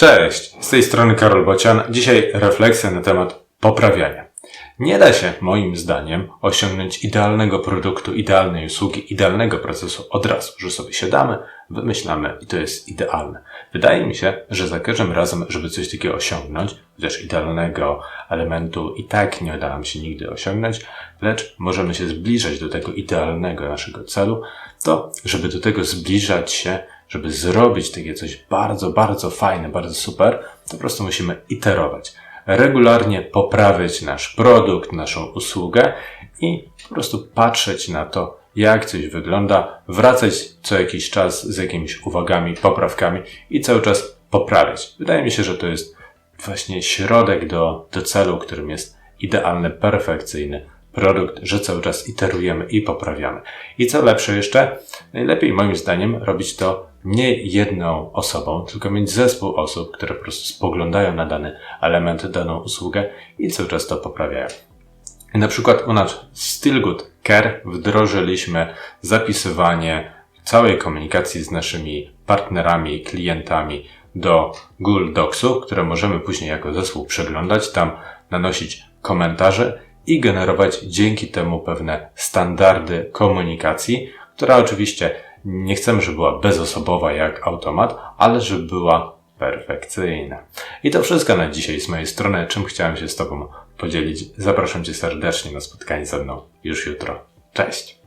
Cześć, z tej strony Karol Bocian. Dzisiaj refleksja na temat poprawiania. Nie da się, moim zdaniem, osiągnąć idealnego produktu, idealnej usługi, idealnego procesu od razu, że sobie siadamy, wymyślamy i to jest idealne. Wydaje mi się, że za każdym razem, żeby coś takiego osiągnąć, chociaż idealnego elementu i tak nie uda nam się nigdy osiągnąć, lecz możemy się zbliżać do tego idealnego naszego celu, to żeby do tego zbliżać się, żeby zrobić takie coś bardzo, bardzo fajne, bardzo super, to po prostu musimy iterować. Regularnie poprawiać nasz produkt, naszą usługę i po prostu patrzeć na to, jak coś wygląda, wracać co jakiś czas z jakimiś uwagami, poprawkami i cały czas poprawiać. Wydaje mi się, że to jest właśnie środek do, do celu, którym jest idealny, perfekcyjny produkt, że cały czas iterujemy i poprawiamy. I co lepsze jeszcze, najlepiej moim zdaniem robić to nie jedną osobą, tylko mieć zespół osób, które po prostu spoglądają na dany element, daną usługę i cały czas to poprawiają. Na przykład u nas w Stillgood Care wdrożyliśmy zapisywanie całej komunikacji z naszymi partnerami, klientami do Google Docsu, które możemy później jako zespół przeglądać, tam nanosić komentarze i generować dzięki temu pewne standardy komunikacji, która oczywiście nie chcemy, żeby była bezosobowa jak automat, ale żeby była perfekcyjna. I to wszystko na dzisiaj z mojej strony, czym chciałem się z Tobą podzielić. Zapraszam Cię serdecznie na spotkanie ze mną już jutro. Cześć!